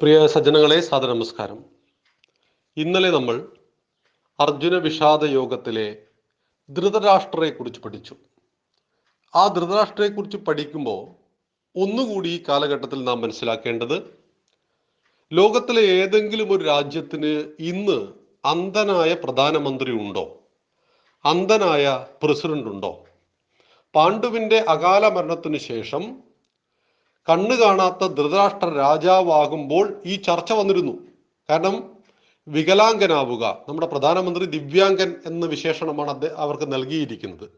പ്രിയ സജ്ജനങ്ങളെ സാദര നമസ്കാരം ഇന്നലെ നമ്മൾ അർജുന വിഷാദ യോഗത്തിലെ ധൃതരാഷ്ട്രയെ കുറിച്ച് പഠിച്ചു. ആ ധൃതരാഷ്ട്രയെ കുറിച്ച് പഠിക്കുമ്പോൾ ഒന്നുകൂടി ഈ കാലഘട്ടത്തിൽ നാം മനസ്സിലാക്കേണ്ടത് ലോകത്തിലെ ഏതെങ്കിലും ഒരു രാജ്യത്തിന് ഇന്ന് അന്ധനായ പ്രധാനമന്ത്രി ഉണ്ടോ? അന്ധനായ പ്രസിഡന്റ് ഉണ്ടോ? പാണ്ഡുവിന്റെ അകാല മരണത്തിന് ശേഷം കണ്ണു കാണാത്ത ധൃതരാഷ്ട്ര രാജാവാകുമ്പോൾ ഈ ചർച്ച വന്നിരുന്നു. കാരണം വികലാംഗനാവുക നമ്മുടെ പ്രധാനമന്ത്രി ദിവ്യാംഗൻ എന്ന വിശേഷണമാണ് അദ്ദേഹം അവർക്ക് നൽകിയിരിക്കുന്നത്.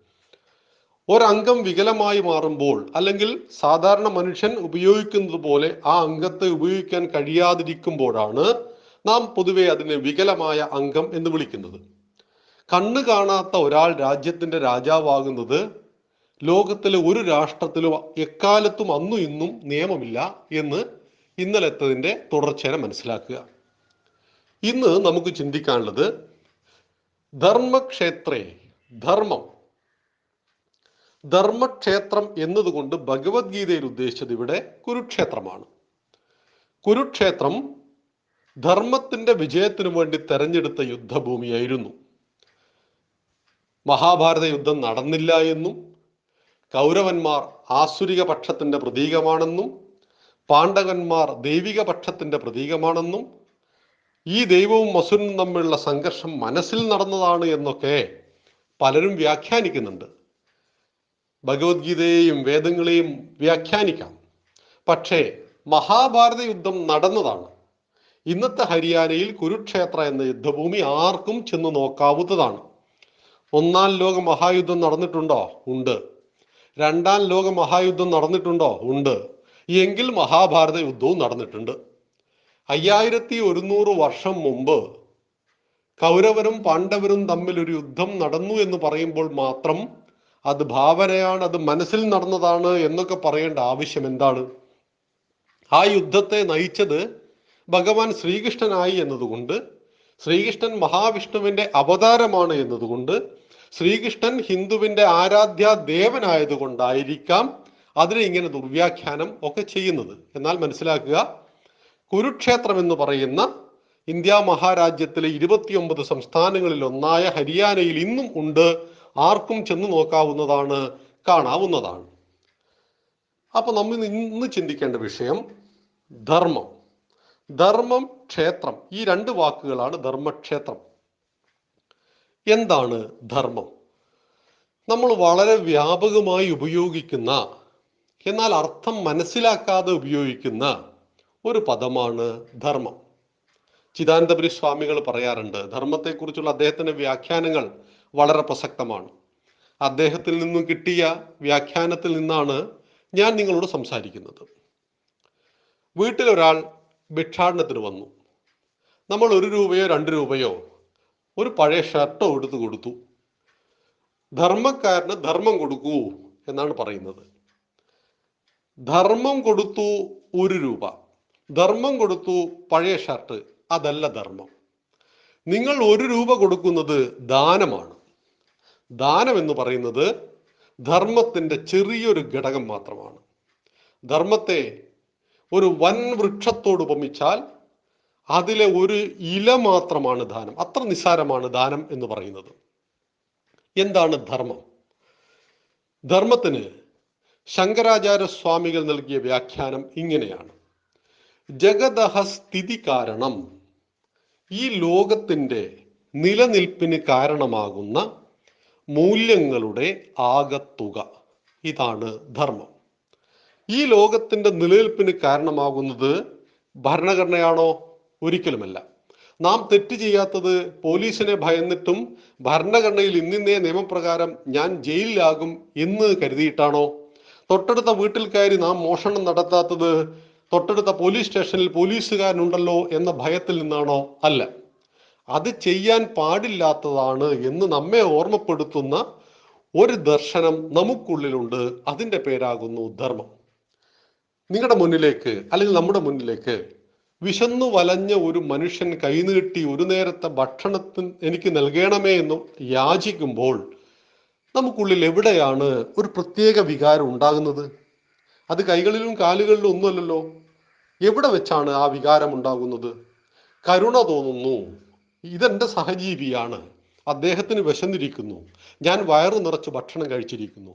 ഒരംഗം വികലമായി മാറുമ്പോൾ അല്ലെങ്കിൽ സാധാരണ മനുഷ്യൻ ഉപയോഗിക്കുന്നത് പോലെ ആ അംഗത്തെ ഉപയോഗിക്കാൻ കഴിയാതിരിക്കുമ്പോഴാണ് നാം പൊതുവെ അതിനെ വികലമായ അംഗം എന്ന് വിളിക്കുന്നത്. കണ്ണു കാണാത്ത ഒരാൾ രാജ്യത്തിന്റെ രാജാവാകുന്നത് ലോകത്തിലെ ഒരു രാഷ്ട്രത്തിലും എക്കാലത്തും അന്നും ഇന്നും നിയമമില്ല എന്ന് ഇന്നലത്തതിന്റെ തുടർച്ചേനെ മനസ്സിലാക്കുക. ഇന്ന് നമുക്ക് ചിന്തിക്കാനുള്ളത് ധർമ്മക്ഷേത്രേ ധർമ്മം. ധർമ്മക്ഷേത്രം എന്നതുകൊണ്ട് ഭഗവത്ഗീതയിൽ ഉദ്ദേശിച്ചത് ഇവിടെ കുരുക്ഷേത്രമാണ്. കുരുക്ഷേത്രം ധർമ്മത്തിന്റെ വിജയത്തിനു വേണ്ടി തെരഞ്ഞെടുത്ത യുദ്ധഭൂമിയായിരുന്നു. മഹാഭാരത യുദ്ധം നടന്നില്ല എന്നും കൗരവന്മാർ ആസുരിക പക്ഷത്തിന്റെ പ്രതീകമാണെന്നും പാണ്ഡവന്മാർ ദൈവിക പക്ഷത്തിന്റെ പ്രതീകമാണെന്നും ഈ ദൈവവും അസുരനും തമ്മിലുള്ള സംഘർഷം മനസ്സിൽ നടന്നതാണ് എന്നൊക്കെ പലരും വ്യാഖ്യാനിക്കുന്നുണ്ട്. ഭഗവത്ഗീതയെയും വേദങ്ങളെയും വ്യാഖ്യാനിക്കാം. പക്ഷേ മഹാഭാരത യുദ്ധം നടന്നതാണ്. ഇന്നത്തെ ഹരിയാനയിൽ കുരുക്ഷേത്ര എന്ന യുദ്ധഭൂമി ആർക്കും ചെന്ന് നോക്കാവുന്നതാണ്. ഒന്നാം ലോക മഹായുദ്ധം നടന്നിട്ടുണ്ടോ? ഉണ്ട്. രണ്ടാം ലോക മഹായുദ്ധം നടന്നിട്ടുണ്ടോ? ഉണ്ട്. എങ്കിൽ മഹാഭാരത യുദ്ധവും നടന്നിട്ടുണ്ട്. അയ്യായിരത്തി ഒരുന്നൂറ് വർഷം മുമ്പ് കൗരവരും പാണ്ഡവരും തമ്മിൽ ഒരു യുദ്ധം നടന്നു എന്ന് പറയുമ്പോൾ മാത്രം അത് ഭാവനയാണ് അത് മനസ്സിൽ നടന്നതാണ് എന്നൊക്കെ പറയേണ്ട ആവശ്യം എന്താണ്? ആ യുദ്ധത്തെ നയിച്ചത് ഭഗവാൻ ശ്രീകൃഷ്ണനായി എന്നതുകൊണ്ട് ശ്രീകൃഷ്ണൻ മഹാവിഷ്ണുവിന്റെ അവതാരമാണ് എന്നതുകൊണ്ട് ശ്രീകൃഷ്ണൻ ഹിന്ദുവിന്റെ ആരാധ്യ ദേവനായതുകൊണ്ടായിരിക്കാം അതിനെ ഇങ്ങനെ ദുർവ്യാഖ്യാനം ഒക്കെ ചെയ്യുന്നത്. എന്നാൽ മനസ്സിലാക്കുക കുരുക്ഷേത്രം എന്ന് പറയുന്ന ഇന്ത്യ മഹാരാജ്യത്തിലെ ഇരുപത്തിയൊമ്പത് സംസ്ഥാനങ്ങളിൽ ഒന്നായ ഹരിയാനയിൽ ഇന്നും ഉണ്ട്. ആർക്കും ചെന്ന് നോക്കാവുന്നതാണ് കാണാവുന്നതാണ്. അപ്പൊ നമ്മൾ ഇന്ന് ചിന്തിക്കേണ്ട വിഷയം ധർമ്മം. ധർമ്മം ക്ഷേത്രം. ഈ രണ്ട് വാക്കുകളാണ് ധർമ്മക്ഷേത്രം. എന്താണ് ധർമ്മം? നമ്മൾ വളരെ വ്യാപകമായി ഉപയോഗിക്കുന്ന എന്നാൽ അർത്ഥം മനസ്സിലാക്കാതെ ഉപയോഗിക്കുന്ന ഒരു പദമാണ് ധർമ്മം. ചിദാനന്ദപുരി സ്വാമികൾ പറയാറുണ്ട് ധർമ്മത്തെക്കുറിച്ചുള്ള അദ്ദേഹത്തിന്റെ വ്യാഖ്യാനങ്ങൾ വളരെ പ്രസക്തമാണ്. അദ്ദേഹത്തിൽ നിന്നും കിട്ടിയ വ്യാഖ്യാനത്തിൽ നിന്നാണ് ഞാൻ നിങ്ങളോട് സംസാരിക്കുന്നത്. വീട്ടിലൊരാൾ ഭിക്ഷാടനത്തിന് വന്നു. നമ്മൾ ഒരു രൂപയോ രണ്ട് രൂപയോ ഒരു പഴയ ഷർട്ടോ എടുത്തു കൊടുത്തു. ധർമ്മക്കാരന് ധർമ്മം കൊടുക്കൂ എന്നാണ് പറയുന്നത്. ധർമ്മം കൊടുത്തു ഒരു രൂപ. ധർമ്മം കൊടുത്തു പഴയ ഷർട്ട്. അതല്ല ധർമ്മം. നിങ്ങൾ ഒരു രൂപ കൊടുക്കുന്നത് ദാനമാണ്. ദാനം എന്ന് പറയുന്നത് ധർമ്മത്തിന്റെ ചെറിയൊരു ഘടകം മാത്രമാണ്. ധർമ്മത്തെ ഒരു വൻ വൃക്ഷത്തോട് ഉപമിച്ചാൽ അതിലെ ഒരു ഇല മാത്രമാണ് ദാനം. അത്ര നിസ്സാരമാണ് ദാനം എന്ന് പറയുന്നത്. എന്താണ് ധർമ്മം? ധർമ്മത്തിന് ശങ്കരാചാര്യ സ്വാമികൾ നൽകിയ വ്യാഖ്യാനം ഇങ്ങനെയാണ്. ജഗതഹ സ്ഥിതി കാരണം ഈ ലോകത്തിന്റെ നിലനിൽപ്പിന് കാരണമാകുന്ന മൂല്യങ്ങളുടെ ആകത്തുക. ഇതാണ് ധർമ്മം. ഈ ലോകത്തിന്റെ നിലനിൽപ്പിന് കാരണമാകുന്നത് ഭരണഘടനയാണോ? ഒരിക്കലുമല്ല. നാം തെറ്റ് ചെയ്യാത്തത് പോലീസിനെ ഭയന്നിട്ടും ഭരണഘടനയിൽ ഇന്നിന്നേ നിയമപ്രകാരം ഞാൻ ജയിലിലാകും എന്ന് കരുതിയിട്ടാണോ? തൊട്ടടുത്ത വീട്ടിൽ കയറി നാം മോഷണം നടത്താത്തത് തൊട്ടടുത്ത പോലീസ് സ്റ്റേഷനിൽ പോലീസുകാരനുണ്ടല്ലോ എന്ന ഭയത്തിൽ നിന്നാണോ? അല്ല. അത് ചെയ്യാൻ പാടില്ലാത്തതാണ് എന്ന് നമ്മെ ഓർമ്മപ്പെടുത്തുന്ന ഒരു ദർശനം നമുക്കുള്ളിലുണ്ട്. അതിന്റെ പേരാകുന്നു ധർമ്മം. നിങ്ങളുടെ മുന്നിലേക്ക് അല്ലെങ്കിൽ നമ്മുടെ മുന്നിലേക്ക് വിശന്നു വലഞ്ഞ ഒരു മനുഷ്യൻ കൈനീട്ടി ഒരു നേരത്തെ ഭക്ഷണത്തിന് എനിക്ക് നൽകണമേ എന്ന് യാചിക്കുമ്പോൾ നമുക്കുള്ളിൽ എവിടെയാണ് ഒരു പ്രത്യേക വികാരം ഉണ്ടാകുന്നത്? അത് കൈകളിലും കാലുകളിലും ഒന്നുമല്ലല്ലോ. എവിടെ വെച്ചാണ് ആ വികാരം ഉണ്ടാകുന്നത്? കരുണ തോന്നുന്നു. ഇതെന്റെ സഹജീവിയാണ്. അദ്ദേഹത്തിന് വിശന്നിരിക്കുന്നു. ഞാൻ വയറു നിറച്ച് ഭക്ഷണം കഴിച്ചിരിക്കുന്നു.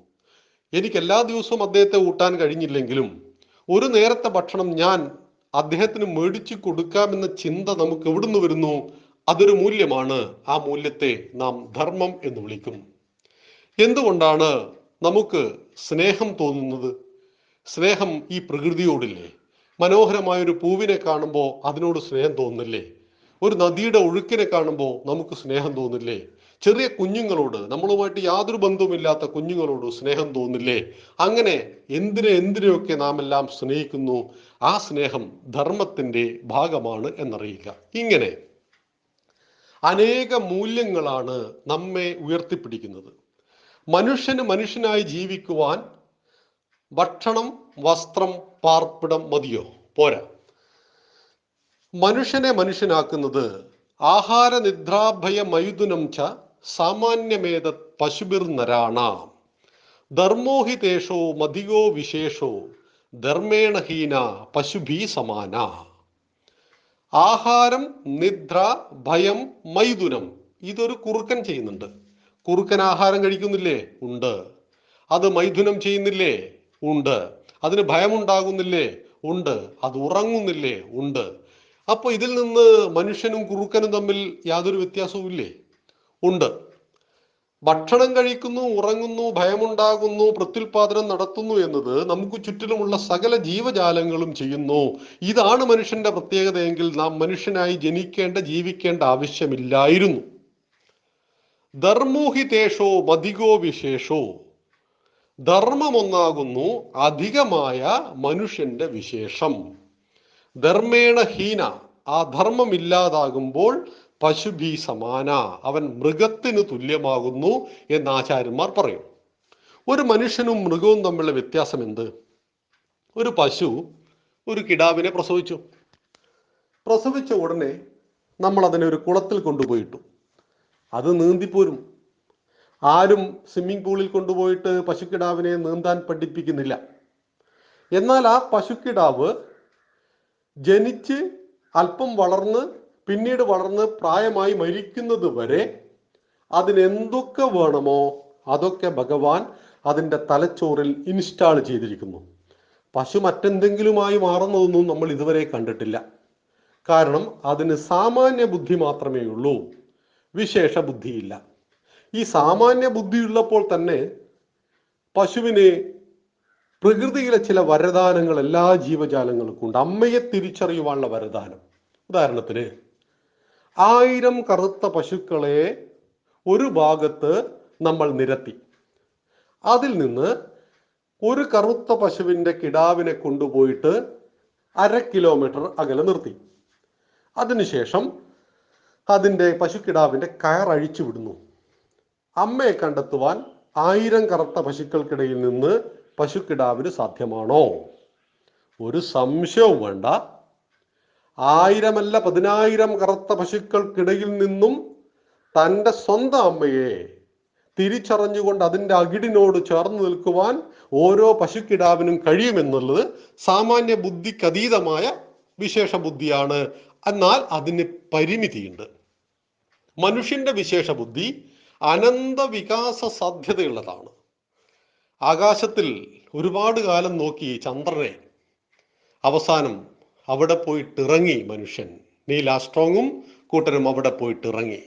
എനിക്ക് എല്ലാ ദിവസവും അദ്ദേഹത്തെ ഊട്ടാൻ കഴിഞ്ഞില്ലെങ്കിലും ഒരു നേരത്തെ ഭക്ഷണം ഞാൻ അദ്ദേഹത്തിന് മേടിച്ചു കൊടുക്കാമെന്ന ചിന്ത നമുക്ക് എവിടുന്ന് വരുന്നു? അതൊരു മൂല്യമാണ്. ആ മൂല്യത്തെ നാം ധർമ്മം എന്ന് വിളിക്കും. എന്തുകൊണ്ടാണ് നമുക്ക് സ്നേഹം തോന്നുന്നത്? സ്നേഹം ഈ പ്രകൃതിയോടില്ലേ? മനോഹരമായ ഒരു പൂവിനെ കാണുമ്പോൾ അതിനോട് സ്നേഹം തോന്നില്ലേ? ഒരു നദിയുടെ ഒഴുക്കിനെ കാണുമ്പോൾ നമുക്ക് സ്നേഹം തോന്നില്ലേ? ചെറിയ കുഞ്ഞുങ്ങളോട് നമ്മളുമായിട്ട് യാതൊരു ബന്ധവുമില്ലാത്ത കുഞ്ഞുങ്ങളോട് സ്നേഹം തോന്നില്ലേ? അങ്ങനെ എന്തിനെ എന്തിനെയൊക്കെ നാം എല്ലാം സ്നേഹിക്കുന്നു? ആ സ്നേഹം ധർമ്മത്തിന്റെ ഭാഗമാണ് എന്നറിയുക. ഇങ്ങനെ അനേക മൂല്യങ്ങളാണ് നമ്മെ ഉയർത്തിപ്പിടിക്കുന്നത്. മനുഷ്യന് മനുഷ്യനായി ജീവിക്കുവാൻ ഭക്ഷണം വസ്ത്രം പാർപ്പിടം മതിയോ? പോരാ. മനുഷ്യനെ മനുഷ്യനാക്കുന്നത് ആഹാര നിദ്രാഭയ മൈഥുനം ച സാമാന്യമേത പശുബിർ നരാണ ധർമ്മോഹി തേഷോ മതിയോ വിശേഷോ ധർമ്മേണഹീന പശുഭീ സമാന ആഹാരം നിദ്ര ഭയം മൈഥുനം ഇതൊരു കുറുക്കൻ ചെയ്യുന്നുണ്ട്. കുറുക്കൻ ആഹാരം കഴിക്കുന്നില്ലേ? ഉണ്ട്. അത് മൈഥുനം ചെയ്യുന്നില്ലേ? ഉണ്ട്. അതിന് ഭയമുണ്ടാകുന്നില്ലേ? ഉണ്ട്. അത് ഉറങ്ങുന്നില്ലേ? ഉണ്ട്. അപ്പോൾ ഇതിൽ നിന്ന് മനുഷ്യനും കുറുക്കനും തമ്മിൽ യാതൊരു വ്യത്യാസവും ഇല്ലേ ഉണ്ട്. ഭക്ഷണം കഴിക്കുന്നു ഉറങ്ങുന്നു ഭയമുണ്ടാകുന്നു പ്രത്യുൽപാദനം നടത്തുന്നു എന്നത് നമുക്ക് ചുറ്റിലുമുള്ള സകല ജീവജാലങ്ങളും ചെയ്യുന്നു. ഇതാണ് മനുഷ്യന്റെ പ്രത്യേകതയെങ്കിൽ നാം മനുഷ്യനായി ജനിക്കേണ്ട ജീവിക്കേണ്ട ആവശ്യമില്ലായിരുന്നു. ധർമ്മോഹിതേഷോ മതികോ വിശേഷോ. ധർമ്മമൊന്നാകുന്നു അധികമായ മനുഷ്യന്റെ വിശേഷം. ധർമ്മേണ ഹീന. ആ ധർമ്മം പശുഭി സമാന അവൻ മൃഗത്തിന് തുല്യമാകുന്നു എന്ന് ആചാര്യന്മാർ പറയും. ഒരു മനുഷ്യനും മൃഗവും തമ്മിലുള്ള വ്യത്യാസം എന്ത്? ഒരു പശു ഒരു കിടാവിനെ പ്രസവിച്ചു. പ്രസവിച്ച ഉടനെ നമ്മൾ അതിനെ ഒരു കുളത്തിൽ കൊണ്ടുപോയിട്ടു. അത് നീന്തിപ്പോരും. ആരും സ്വിമ്മിംഗ് പൂളിൽ കൊണ്ടുപോയിട്ട് പശുക്കിടാവിനെ നീന്താൻ പഠിപ്പിക്കുന്നില്ല. എന്നാൽ ആ പശുക്കിടാവ് ജനിച്ച് അല്പം വളർന്ന് പിന്നീട് വളർന്ന് പ്രായമായി മരിക്കുന്നത് വരെ അതിനെന്തൊക്കെ വേണമോ അതൊക്കെ ഭഗവാൻ അതിന്റെ തലച്ചോറിൽ ഇൻസ്റ്റാൾ ചെയ്തിരിക്കുന്നു. പശു മറ്റെന്തെങ്കിലുമായി മാറുന്നതൊന്നും നമ്മൾ ഇതുവരെ കണ്ടിട്ടില്ല. കാരണം അതിന് സാമാന്യ ബുദ്ധി മാത്രമേ ഉള്ളൂ. വിശേഷ ബുദ്ധിയില്ല. ഈ സാമാന്യ ബുദ്ധിയുള്ളപ്പോൾ തന്നെ പശുവിനെ പ്രകൃതിയിലെ ചില വരദാനങ്ങൾ എല്ലാ ജീവജാലങ്ങൾക്കും ഉണ്ട്. അമ്മയെ തിരിച്ചറിയുവാനുള്ള വരദാനം. ഉദാഹരണത്തിന് ആയിരം കറുത്ത പശുക്കളെ ഒരു ഭാഗത്ത് നമ്മൾ നിരത്തി. അതിൽ നിന്ന് ഒരു കറുത്ത പശുവിന്റെ കിടാവിനെ കൊണ്ടുപോയിട്ട് അര കിലോമീറ്റർ അകലെ നിർത്തി. അതിനുശേഷം അതിന്റെ പശുക്കിടാവിന്റെ കയർ അഴിച്ചു വിടുന്നു. അമ്മയെ കണ്ടെത്തുവാൻ ആയിരം കറുത്ത പശുക്കൾക്കിടയിൽ നിന്ന് പശുക്കിടാവിന് സാധ്യമാണോ? ഒരു സംശയവും വേണ്ട. ആയിരമല്ല പതിനായിരം കറുത്ത പശുക്കൾക്കിടയിൽ നിന്നും തന്റെ സ്വന്തം അമ്മയെ തിരിച്ചറിഞ്ഞുകൊണ്ട് അതിന്റെ അകിടിനോട് ചേർന്ന് നിൽക്കുവാൻ ഓരോ പശുക്കിടാവിനും കഴിയുമെന്നുള്ളത് സാമാന്യ ബുദ്ധിക്കതീതമായ വിശേഷ ബുദ്ധിയാണ്. എന്നാൽ അതിന് പരിമിതിയുണ്ട്. മനുഷ്യന്റെ വിശേഷ ബുദ്ധി അനന്ത വികാസ സാധ്യതയുള്ളതാണ്. ആകാശത്തിൽ ഒരുപാട് കാലം നോക്കി ചന്ദ്രനെ അവസാനം അവിടെ പോയിട്ടിറങ്ങി മനുഷ്യൻ. നീൽ ആസ്ട്രോങ്ങും കൂട്ടരും അവിടെ പോയിട്ടിറങ്ങി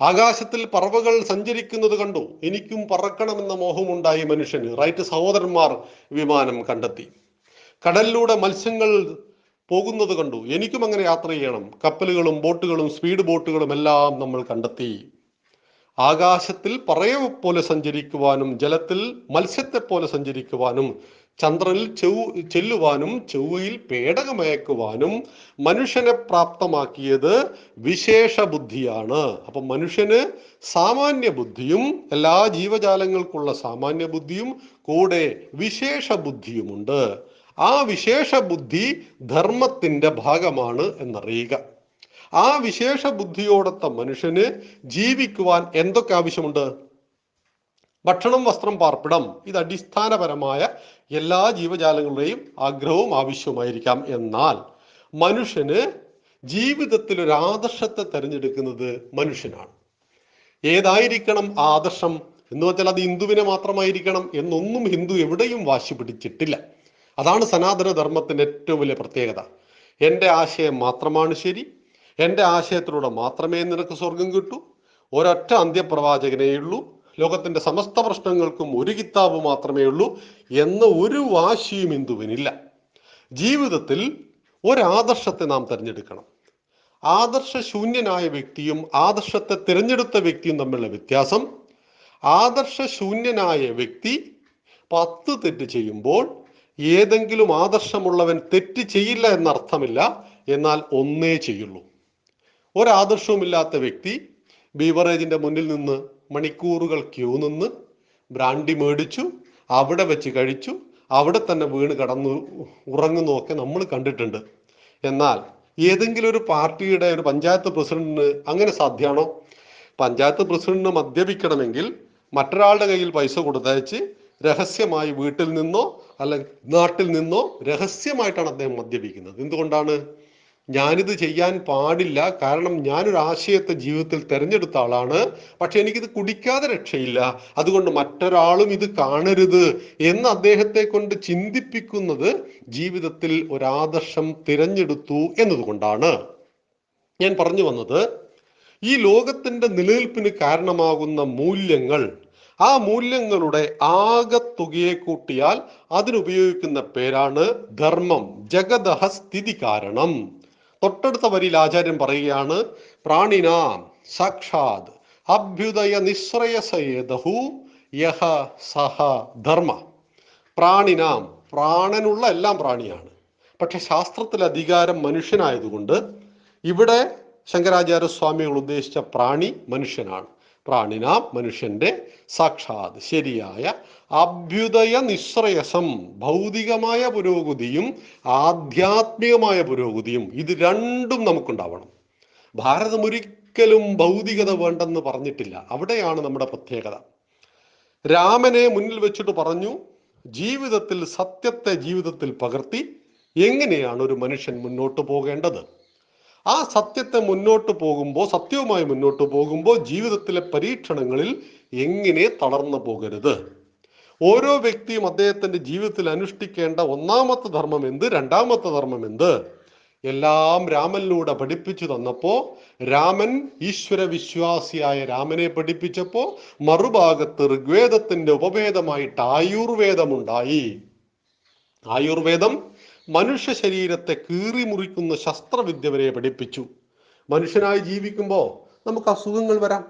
ആകാശത്തിൽ പറവകൾ സഞ്ചരിക്കുന്നത് കണ്ടു. എനിക്കും പറക്കണമെന്ന മോഹമുണ്ടായി മനുഷ്യന്. റൈറ്റ് സഹോദരന്മാർ വിമാനം കണ്ടെത്തി. കടലിലൂടെ മത്സ്യങ്ങൾ പോകുന്നത് കണ്ടു. എനിക്കും അങ്ങനെ യാത്ര ചെയ്യണം. കപ്പലുകളും ബോട്ടുകളും സ്പീഡ് ബോട്ടുകളും എല്ലാം നമ്മൾ കണ്ടെത്തി. ആകാശത്തിൽ പറയെ പോലെ സഞ്ചരിക്കുവാനും ജലത്തിൽ മത്സ്യത്തെ പോലെ സഞ്ചരിക്കുവാനും ചന്ദ്രനിൽ ചെവ് ചെല്ലുവാനും ചെവ്വയിൽ പേടകമയക്കുവാനും മനുഷ്യനെ പ്രാപ്തമാക്കിയത് വിശേഷ ബുദ്ധിയാണ് അപ്പം മനുഷ്യന് സാമാന്യ ബുദ്ധിയും എല്ലാ ജീവജാലങ്ങൾക്കുള്ള സാമാന്യ ബുദ്ധിയും കൂടെ വിശേഷ ബുദ്ധിയുമുണ്ട് ആ വിശേഷ ബുദ്ധി ധർമ്മത്തിന്റെ ഭാഗമാണ് എന്നറിയുക. ആ വിശേഷ ബുദ്ധിയോടൊത്ത മനുഷ്യന് ജീവിക്കുവാൻ എന്തൊക്കെ ആവശ്യമുണ്ട്? ഭക്ഷണം വസ്ത്രം പാർപ്പിടം ഇത് അടിസ്ഥാനപരമായ എല്ലാ ജീവജാലങ്ങളുടെയും ആഗ്രഹവും ആവശ്യവുമായിരിക്കാം. എന്നാൽ മനുഷ്യന് ജീവിതത്തിൽ ഒരു ആദർശത്തെ തിരഞ്ഞെടുക്കുന്നത് മനുഷ്യനാണ്. ഏതായിരിക്കണം ആദർശം? എന്ന് വെച്ചാൽ അത് ഹിന്ദുവിനെ മാത്രമായിരിക്കണം എന്നൊന്നും ഹിന്ദു എവിടെയും വാശി പിടിച്ചിട്ടില്ല. അതാണ് സനാതന ധർമ്മത്തിന്റെ ഏറ്റവും വലിയ പ്രത്യേകത. എന്റെ ആശയം മാത്രമാണ് ശരി. എന്റെ ആശയത്തിലൂടെ മാത്രമേ നിനക്ക് സ്വർഗം കിട്ടൂ. ഒരൊറ്റ അന്ത്യപ്രവാചകനേ ഉള്ളൂ. ലോകത്തിന്റെ സമസ്ത പ്രശ്നങ്ങൾക്കും ഒരു കിതാബ് മാത്രമേ ഉള്ളൂ എന്ന ഒരു വാശിയും ഹിന്ദുവിനില്ല ജീവിതത്തിൽ ഒരാദർശത്തെ നാം തിരഞ്ഞെടുക്കണം. ആദർശ ശൂന്യനായ വ്യക്തിയും ആദർശത്തെ തിരഞ്ഞെടുത്ത വ്യക്തിയും തമ്മിലുള്ള വ്യത്യാസം ആദർശ ശൂന്യനായ വ്യക്തി പത്ത് തെറ്റ് ചെയ്യുമ്പോൾ ഏതെങ്കിലും ആദർശമുള്ളവൻ തെറ്റ് ചെയ്യില്ല എന്നർത്ഥമില്ല എന്നാൽ ഒന്നേ ചെയ്യുള്ളൂ. ഒരാദർശവുമില്ലാത്ത വ്യക്തി ബീവറേജിന്റെ മുന്നിൽ നിന്ന് മണിക്കൂറുകൾ ക്യൂ നിന്ന് ബ്രാൻഡി മേടിച്ചു അവിടെ വെച്ച് കഴിച്ചു അവിടെ തന്നെ വീണ് കടന്നു ഉറങ്ങുന്നതൊക്കെ നമ്മൾ കണ്ടിട്ടുണ്ട്. എന്നാൽ ഏതെങ്കിലും ഒരു പാർട്ടിയുടെ ഒരു പഞ്ചായത്ത് പ്രസിഡന്റിന് അങ്ങനെ സാധ്യമാണോ? പഞ്ചായത്ത് പ്രസിഡന്റിന് മദ്യപിക്കണമെങ്കിൽ മറ്റൊരാളുടെ കയ്യിൽ പൈസ കൊടുത്തയച്ച് രഹസ്യമായി വീട്ടിൽ നിന്നോ അല്ലെങ്കിൽ നാട്ടിൽ നിന്നോ രഹസ്യമായിട്ടാണ് അദ്ദേഹം മദ്യപിക്കുന്നത്. എന്തുകൊണ്ടാണ്? ഞാനിത് ചെയ്യാൻ പാടില്ല. കാരണം ഞാനൊരു ആശയത്തെ ജീവിതത്തിൽ തിരഞ്ഞെടുത്ത ആളാണ്. പക്ഷെ എനിക്കിത് കുടിക്കാതെ രക്ഷയില്ല. അതുകൊണ്ട് മറ്റൊരാളും ഇത് കാണരുത് എന്ന് അദ്ദേഹത്തെ കൊണ്ട് ചിന്തിപ്പിക്കുന്നത് ജീവിതത്തിൽ ഒരാദർശം തിരഞ്ഞെടുത്തു എന്നതുകൊണ്ടാണ്. ഞാൻ പറഞ്ഞു വന്നത് ഈ ലോകത്തിന്റെ നിലനിൽപ്പിന് കാരണമാകുന്ന മൂല്യങ്ങൾ ആ മൂല്യങ്ങളുടെ ആകത്തുകയെ കൂട്ടിയാൽ അതിനുപയോഗിക്കുന്ന പേരാണ് ധർമ്മം ജഗതഹ സ്ഥിതി കാരണം. തൊട്ടടുത്ത വരിയിൽ ആചാര്യൻ പറയുകയാണ് പ്രാണിനാം സാക്ഷാത് അഭ്യുദയ നിശ്രയസേതഹു യഹ സഹ ധർമ്മ. പ്രാണിനാം പ്രാണനുള്ള എല്ലാം പ്രാണിയാണ്. പക്ഷെ ശാസ്ത്രത്തിൽ അധികാരം മനുഷ്യനായതുകൊണ്ട് ഇവിടെ ശങ്കരാചാര്യ സ്വാമികൾ ഉദ്ദേശിച്ച പ്രാണി മനുഷ്യനാണ്. പ്രാണിനാം മനുഷ്യന്റെ സാക്ഷാത് ശരിയായ അഭ്യുദയ നിശ്രയസം ഭൗതികമായ പുരോഗതിയും ആധ്യാത്മികമായ പുരോഗതിയും ഇത് രണ്ടും നമുക്കുണ്ടാവണം. ഭാരതം ഒരിക്കലും ഭൗതികത വേണ്ടെന്ന് പറഞ്ഞിട്ടില്ല. അവിടെയാണ് നമ്മുടെ പ്രത്യേകത. രാമനെ മുന്നിൽ വെച്ചിട്ട് പറഞ്ഞു ജീവിതത്തിൽ സത്യത്തെ ജീവിതത്തിൽ പകർത്തി എങ്ങനെയാണ് ഒരു മനുഷ്യൻ മുന്നോട്ട് പോകേണ്ടത്? ആ സത്യത്തെ മുന്നോട്ട് പോകുമ്പോൾ സത്യവുമായി മുന്നോട്ട് പോകുമ്പോൾ ജീവിതത്തിലെ പരീക്ഷണങ്ങളിൽ എങ്ങനെ തളർന്നു പോകരുത്? ഓരോ വ്യക്തിയും അദ്ദേഹത്തിന്റെ ജീവിതത്തിൽ അനുഷ്ഠിക്കേണ്ട ഒന്നാമത്തെ ധർമ്മം എന്ത്? രണ്ടാമത്തെ ധർമ്മം എന്ത്? എല്ലാം രാമനിലൂടെ പഠിപ്പിച്ചു തന്നപ്പോ രാമൻ ഈശ്വര വിശ്വാസിയായ രാമനെ പഠിപ്പിച്ചപ്പോ മറുഭാഗത്ത് ഋഗ്വേദത്തിന്റെ ഉപഭേദമായിട്ട് ആയുർവേദമുണ്ടായി ആയുർവേദം മനുഷ്യ ശരീരത്തെ കീറി മുറിക്കുന്ന ശസ്ത്രവിദ്യ വരെ പഠിപ്പിച്ചു. മനുഷ്യനായി ജീവിക്കുമ്പോൾ നമുക്ക് അസുഖങ്ങൾ വരാം.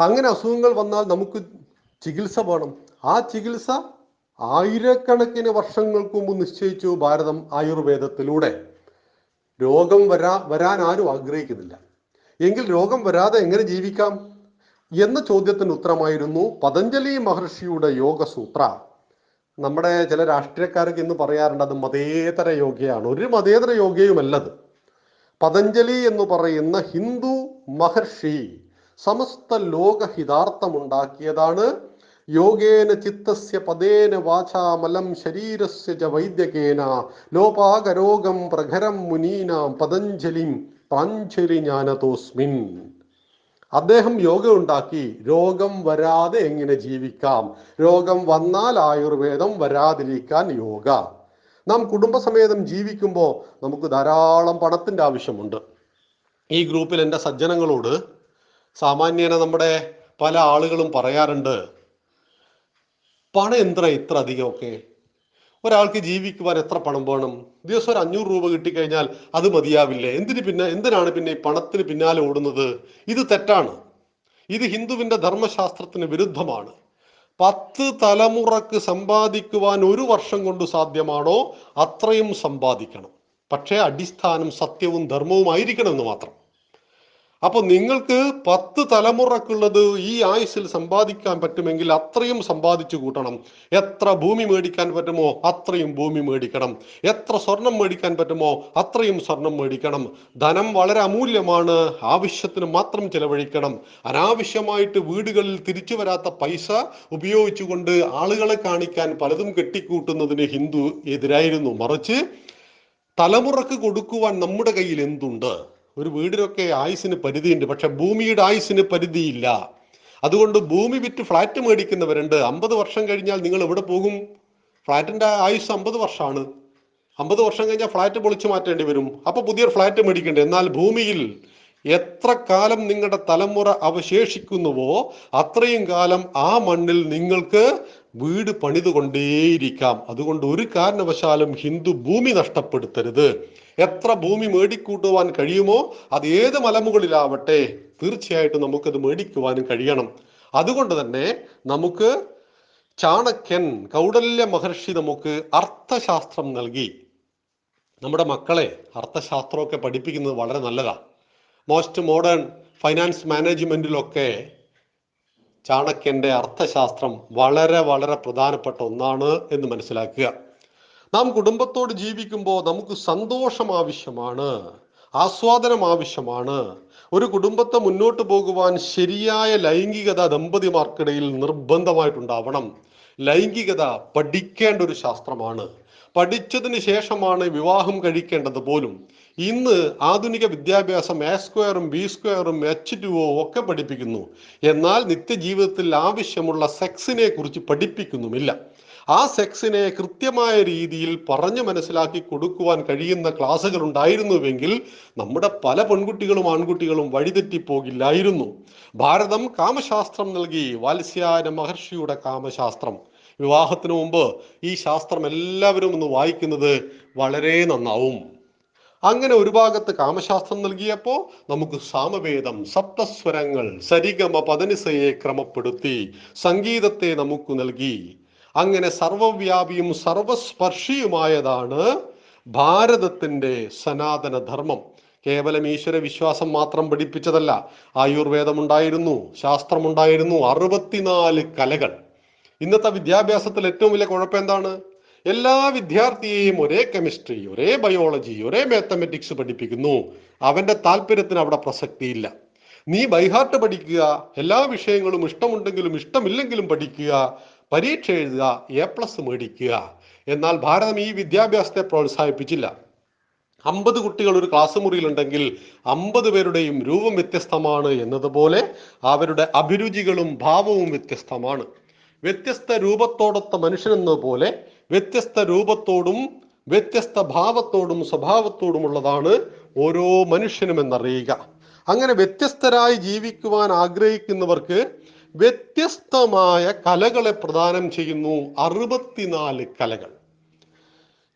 അങ്ങനെ അസുഖങ്ങൾ വന്നാൽ നമുക്ക് ചികിത്സ വേണം. ആ ചികിത്സ ആയിരക്കണക്കിന് വർഷങ്ങൾക്ക് മുമ്പ് നിശ്ചയിച്ചു ഭാരതം ആയുർവേദത്തിലൂടെ. രോഗം വരാ വരാൻ ആരും ആഗ്രഹിക്കുന്നില്ല. എങ്കിൽ രോഗം വരാതെ എങ്ങനെ ജീവിക്കാം? എന്ന ചോദ്യത്തിന് ഉത്തരമായിരുന്നു പതഞ്ജലി മഹർഷിയുടെ യോഗസൂത്ര. നമ്മുടെ ചില രാഷ്ട്രീയക്കാർക്ക് ഇന്ന് പറയാറുണ്ട് അത് മതേതര യോഗയാണ്. ഒരു മതേതര യോഗയുമല്ലത്. പതഞ്ജലി എന്ന് പറയുന്ന ഹിന്ദു മഹർഷി സമസ്ത ലോകഹിതാർത്ഥമുണ്ടാക്കിയതാണ് യോഗേന ചിത്തസ്യ പദേന വാചാമലം ശരീരസ്യ ച വൈദ്യകേന ലോപാകരോഗം പ്രഖരം മുനീനാം പതഞ്ജലിം പ്രാഞ്ജലി ജ്ഞാനതോസ്മിൻ അദ്ദേഹം യോഗ ഉണ്ടാക്കി. രോഗം വരാതെ എങ്ങനെ ജീവിക്കാം? രോഗം വന്നാൽ ആയുർവേദം വരാതിരിക്കാൻ യോഗ. നാം കുടുംബസമേതം ജീവിക്കുമ്പോൾ നമുക്ക് ധാരാളം പണത്തിന്റെ ആവശ്യമുണ്ട്. ഈ ഗ്രൂപ്പിൽ എന്റെ സജ്ജനങ്ങളോട് സാമാന്യേന നമ്മുടെ പല ആളുകളും പറയാറുണ്ട്. പണം എന്ത്ര ഇത്ര അധികമൊക്കെ? ഒരാൾക്ക് ജീവിക്കുവാൻ എത്ര പണം വേണം? ദിവസം ഒരു അഞ്ഞൂറ് രൂപ കിട്ടിക്കഴിഞ്ഞാൽ അത് മതിയാവില്ലേ? എന്തിന് പിന്നെ എന്തിനാണ് പിന്നെ ഈ പണത്തിന് പിന്നാലെ ഓടുന്നത്? ഇത് തെറ്റാണ്. ഇത് ഹിന്ദുവിന്റെ ധർമ്മശാസ്ത്രത്തിന് വിരുദ്ധമാണ്. പത്ത് തലമുറയ്ക്ക് സമ്പാദിക്കുവാൻ ഒരു വർഷം കൊണ്ട് സാധ്യമാണോ? അത്രയും സമ്പാദിക്കണം. പക്ഷേ അടിസ്ഥാനം സത്യവും ധർമ്മവും ആയിരിക്കണം എന്ന് മാത്രം. അപ്പൊ നിങ്ങൾക്ക് പത്ത് തലമുറക്കുള്ളത് ഈ ആയുസ്സിൽ സമ്പാദിക്കാൻ പറ്റുമെങ്കിൽ അത്രയും സമ്പാദിച്ചു കൂട്ടണം. എത്ര ഭൂമി മേടിക്കാൻ പറ്റുമോ അത്രയും ഭൂമി മേടിക്കണം. എത്ര സ്വർണം മേടിക്കാൻ പറ്റുമോ അത്രയും സ്വർണം മേടിക്കണം. ധനം വളരെ അമൂല്യമാണ്. ആവശ്യത്തിന് മാത്രം ചെലവഴിക്കണം. അനാവശ്യമായിട്ട് വീടുകളിൽ തിരിച്ചു വരാത്ത പൈസ ഉപയോഗിച്ചുകൊണ്ട് ആളുകളെ കാണിക്കാൻ പലതും കെട്ടിക്കൂട്ടുന്നതിന് ഹിന്ദു എതിരായിരുന്നു. മറിച്ച് തലമുറയ്ക്ക് കൊടുക്കുവാൻ നമ്മുടെ കയ്യിൽ എന്തുണ്ട്? ഒരു വീടിനൊക്കെ ആയുസിന് പരിധിയുണ്ട് പക്ഷെ ഭൂമിയുടെ ആയുസിന് പരിധിയില്ല. അതുകൊണ്ട് ഭൂമി വിറ്റ് ഫ്ലാറ്റ് മേടിക്കുന്നവരുണ്ട്. അമ്പത് വർഷം കഴിഞ്ഞാൽ നിങ്ങൾ എവിടെ പോകും? ഫ്ലാറ്റിന്റെ ആയുസ് അമ്പത് വർഷമാണ്. അമ്പത് വർഷം കഴിഞ്ഞാൽ ഫ്ലാറ്റ് പൊളിച്ചു മാറ്റേണ്ടി വരും. അപ്പോൾ പുതിയൊരു ഫ്ലാറ്റ് മേടിക്കേണ്ടി എന്നാൽ ഭൂമിയിൽ എത്ര കാലം നിങ്ങളുടെ തലമുറ അവശേഷിക്കുന്നുവോ അത്രയും കാലം ആ മണ്ണിൽ നിങ്ങൾക്ക് വീട് പണിതുകൊണ്ടേയിരിക്കാം. അതുകൊണ്ട് ഒരു കാരണവശാലും ഹിന്ദു ഭൂമി നഷ്ടപ്പെടുത്തരുത്. എത്ര ഭൂമി മേടിക്കൂട്ടുവാൻ കഴിയുമോ അത് ഏത് മലമുകളിലാവട്ടെ തീർച്ചയായിട്ടും നമുക്കത് മേടിക്കുവാനും കഴിയണം. അതുകൊണ്ട് തന്നെ നമുക്ക് ചാണക്യൻ കൗടല്യ മഹർഷി നമുക്ക് അർത്ഥശാസ്ത്രം നൽകി. നമ്മുടെ മക്കളെ അർത്ഥശാസ്ത്രമൊക്കെ പഠിപ്പിക്കുന്നത് വളരെ നല്ലതാണ് മോസ്റ്റ് മോഡേൺ ഫൈനാൻസ് മാനേജ്മെന്റിലൊക്കെ ചാണക്യന്റെ അർത്ഥശാസ്ത്രം വളരെ വളരെ പ്രധാനപ്പെട്ട ഒന്നാണ് എന്ന് മനസ്സിലാക്കുക. നാം കുടുംബത്തോട് ജീവിക്കുമ്പോൾ നമുക്ക് സന്തോഷം ആവശ്യമാണ് ആസ്വാദനം ആവശ്യമാണ്. ഒരു കുടുംബത്തെ മുന്നോട്ട് പോകുവാൻ ശരിയായ ലൈംഗികത ദമ്പതിമാർക്കിടയിൽ നിർബന്ധമായിട്ടുണ്ടാവണം. ലൈംഗികത പഠിക്കേണ്ട ഒരു ശാസ്ത്രമാണ്. പഠിച്ചതിന് ശേഷമാണ് വിവാഹം കഴിക്കേണ്ടത് പോലും. ഇന്ന് ആധുനിക വിദ്യാഭ്യാസം എ സ്ക്വയറും ബി സ്ക്വയറും എച്ച് ടു ഒ ഒക്കെ പഠിപ്പിക്കുന്നു. എന്നാൽ നിത്യജീവിതത്തിൽ ആവശ്യമുള്ള സെക്സിനെ കുറിച്ച് പഠിപ്പിക്കുന്നുമില്ല. ആ സെക്സിനെ കൃത്യമായ രീതിയിൽ പറഞ്ഞു മനസ്സിലാക്കി കൊടുക്കുവാൻ കഴിയുന്ന ക്ലാസ്സുകൾ ഉണ്ടായിരുന്നുവെങ്കിൽ നമ്മുടെ പല പെൺകുട്ടികളും ആൺകുട്ടികളും വഴിതെറ്റിപ്പോകില്ലായിരുന്നു. ഭാരതം കാമശാസ്ത്രം നൽകി. വാത്സ്യായന മഹർഷിയുടെ കാമശാസ്ത്രം. വിവാഹത്തിന് മുമ്പ് ഈ ശാസ്ത്രം എല്ലാവരും ഒന്ന് വായിക്കുന്നത് വളരെ നന്നാവും. അങ്ങനെ ഒരു ഭാഗത്ത് കാമശാസ്ത്രം നൽകിയപ്പോ നമുക്ക് സാമവേദം സപ്തസ്വരങ്ങൾ സരിഗമ പതനിസയെ ക്രമപ്പെടുത്തി സംഗീതത്തെ നമുക്ക് നൽകി. അങ്ങനെ സർവവ്യാപിയും സർവസ്പർശിയുമായതാണ് ഭാരതത്തിന്റെ സനാതന ധർമ്മം കേവലം ഈശ്വര വിശ്വാസം മാത്രം പഠിപ്പിച്ചതല്ല ആയുർവേദമുണ്ടായിരുന്നു ശാസ്ത്രമുണ്ടായിരുന്നു അറുപത്തിനാല് കലകൾ. ഇന്നത്തെ വിദ്യാഭ്യാസത്തിൽ ഏറ്റവും വലിയ കുഴപ്പം എന്താണ്? എല്ലാ വിദ്യാർത്ഥിയെയും ഒരേ കെമിസ്ട്രി ഒരേ ബയോളജി ഒരേ മാത്തമെറ്റിക്സ് പഠിപ്പിക്കുന്നു. അവന്റെ താല്പര്യത്തിന് അവിടെ പ്രസക്തിയില്ല. നീ ബൈഹാർട്ട് പഠിക്കുക എല്ലാ വിഷയങ്ങളും ഇഷ്ടമുണ്ടെങ്കിലും ഇഷ്ടമില്ലെങ്കിലും പഠിക്കുക പരീക്ഷ എഴുതുക എ പ്ലസ് മേടിക്കുക. എന്നാൽ ഭാരതം ഈ വിദ്യാഭ്യാസത്തെ പ്രോത്സാഹിപ്പിച്ചില്ല. അമ്പത് കുട്ടികൾ ഒരു ക്ലാസ് മുറിയിലുണ്ടെങ്കിൽ അമ്പത് പേരുടെയും രൂപം വ്യത്യസ്തമാണ് എന്നതുപോലെ അവരുടെ അഭിരുചികളും ഭാവവും വ്യത്യസ്തമാണ്. വ്യത്യസ്ത രൂപത്തോടൊത്ത മനുഷ്യനെന്ന പോലെ വ്യത്യസ്ത രൂപത്തോടും വ്യത്യസ്ത ഭാവത്തോടും സ്വഭാവത്തോടുമുള്ളതാണ് ഓരോ മനുഷ്യനും എന്നറിയുക അങ്ങനെ വ്യത്യസ്തരായി ജീവിക്കുവാൻ ആഗ്രഹിക്കുന്നവർക്ക് വ്യത്യസ്തമായ കലകളെ പ്രദാനം ചെയ്യുന്നു അറുപത്തിനാല് കലകൾ.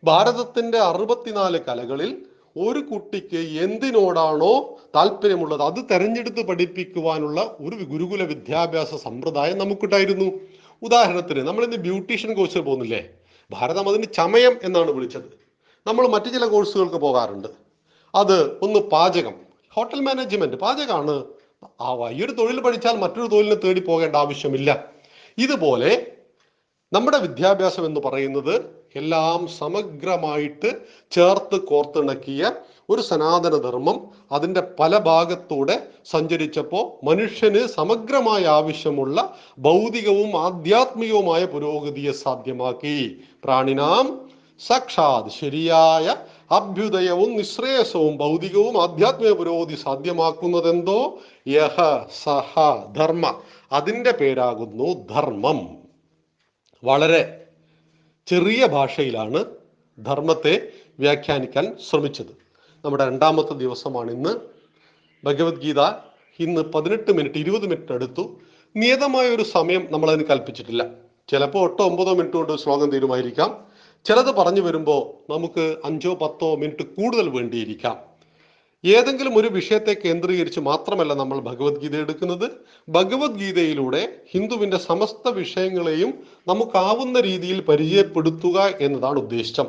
ഭാരതത്തിന്റെ അറുപത്തിനാല് കലകളിൽ ഒരു കുട്ടിക്ക് എന്തിനോടാണോ താല്പര്യമുള്ളത് അത് തെരഞ്ഞെടുത്ത് പഠിപ്പിക്കുവാനുള്ള ഒരു ഗുരുകുല വിദ്യാഭ്യാസ സമ്പ്രദായം നമുക്കുണ്ടായിരുന്നു. ഉദാഹരണത്തിന് നമ്മൾ ഇന്ന് ബ്യൂട്ടീഷ്യൻ കോഴ്സിന് പോകുന്നില്ലേ? ഭാരതം അതിന് ചമയം എന്നാണ് വിളിച്ചത്. നമ്മൾ മറ്റു ചില കോഴ്സുകൾക്ക് പോകാറുണ്ട്. അത് ഒന്ന് പാചകം ഹോട്ടൽ മാനേജ്മെന്റ്. പാചകമാണ്. ആ ഒരു തൊഴിൽ പഠിച്ചാൽ മറ്റൊരു തൊഴിലിനെ തേടി പോകേണ്ട ആവശ്യമില്ല. ഇതുപോലെ നമ്മുടെ വിദ്യാഭ്യാസം എന്ന് പറയുന്നത് എല്ലാം സമഗ്രമായിട്ട് ചേർത്ത് കോർത്തിണക്കിയ ഒരു സനാതനധർമ്മം അതിന്റെ പല ഭാഗത്തൂടെ സഞ്ചരിച്ചപ്പോൾ മനുഷ്യന് സമഗ്രമായ ആവശ്യമുള്ള ഭൗതികവും ആധ്യാത്മികവുമായ പുരോഗതിയെ സാധ്യമാക്കി. പ്രാണിനാം സാക്ഷാത് ശരിയായ അഭ്യുദയവും നിശ്രേയസവും ഭൗതികവും ആധ്യാത്മിക പുരോഗതി സാധ്യമാക്കുന്നതെന്തോ? യഹ സഹ ധർമ്മ. അതിന്റെ പേരാകുന്നു ധർമ്മം. വളരെ ചെറിയ ഭാഷയിലാണ് ധർമ്മത്തെ വ്യാഖ്യാനിക്കാൻ ശ്രമിച്ചത്. നമ്മുടെ രണ്ടാമത്തെ ദിവസമാണ് ഇന്ന് ഭഗവത്ഗീത ഇന്ന് പതിനെട്ട് മിനിറ്റ് ഇരുപത് മിനിറ്റ് അടുത്തു. നിയതമായ ഒരു സമയം നമ്മൾ അതിന് കൽപ്പിച്ചിട്ടില്ല. ചിലപ്പോൾ എട്ടോ ഒമ്പതോ മിനിറ്റ് കൊണ്ട് ശ്ലോകം തീരുമായിരിക്കാം. ചിലത് പറഞ്ഞു വരുമ്പോൾ നമുക്ക് അഞ്ചോ പത്തോ മിനിറ്റ് കൂടുതൽ വേണ്ടിയിരിക്കാം. ഏതെങ്കിലും ഒരു വിഷയത്തെ കേന്ദ്രീകരിച്ച് മാത്രമല്ല നമ്മൾ ഭഗവത്ഗീത എടുക്കുന്നത്. ഭഗവത്ഗീതയിലൂടെ ഹിന്ദുവിന്റെ സമസ്ത വിഷയങ്ങളെയും നമുക്കാവുന്ന രീതിയിൽ പരിചയപ്പെടുത്തുക എന്നതാണ് ഉദ്ദേശം.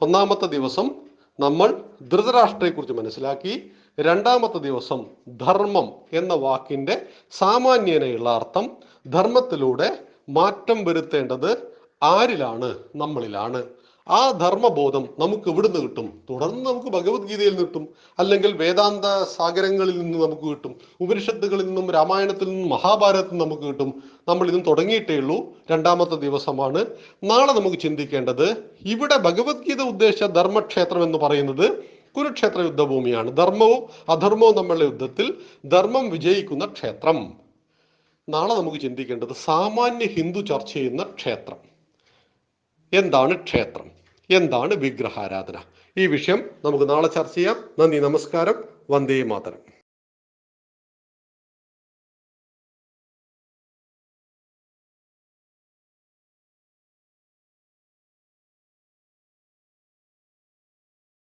ഒന്നാമത്തെ ദിവസം നമ്മൾ ധൃതരാഷ്ട്രയെക്കുറിച്ച് മനസ്സിലാക്കി രണ്ടാമത്തെ ദിവസം ധർമ്മം എന്ന വാക്കിന്റെ സാമാന്യനയുള്ള അർത്ഥം ധർമ്മത്തിലൂടെ മാറ്റം വരുത്തേണ്ടത് ആരിലാണ്? നമ്മളിലാണ്. ആ ധർമ്മബോധം നമുക്ക് ഇവിടുന്ന് കിട്ടും? തുടർന്ന് നമുക്ക് ഭഗവത്ഗീതയിൽ നിന്ന് കിട്ടും. അല്ലെങ്കിൽ വേദാന്ത സാഗരങ്ങളിൽ നിന്ന് നമുക്ക് കിട്ടും. ഉപനിഷത്തുകളിൽ നിന്നും രാമായണത്തിൽ നിന്നും മഹാഭാരതത്തിൽ നിന്നും നമുക്ക് കിട്ടും. നമ്മൾ ഇതും തുടങ്ങിയിട്ടേ ഉള്ളൂ. രണ്ടാമത്തെ ദിവസമാണ്. നാളെ നമുക്ക് ചിന്തിക്കേണ്ടത് ഇവിടെ ഭഗവത്ഗീത ഉദ്ദേശിച്ച ധർമ്മക്ഷേത്രം എന്ന് പറയുന്നത് കുരുക്ഷേത്ര യുദ്ധഭൂമിയാണ്. ധർമ്മവും അധർമ്മവും തമ്മിലുള്ള യുദ്ധത്തിൽ ധർമ്മം വിജയിക്കുന്ന ക്ഷേത്രം. നാളെ നമുക്ക് ചിന്തിക്കേണ്ടത് സാമാന്യ ഹിന്ദു ചർച്ച ചെയ്യുന്ന ക്ഷേത്രം. എന്താണ് ക്ഷേത്രം? എന്താണ് വിഗ്രഹാരാധന? ഈ വിഷയം നമുക്ക് നാളെ ചർച്ച ചെയ്യാം. നന്ദി നമസ്കാരം. വന്ദേ മാതരം.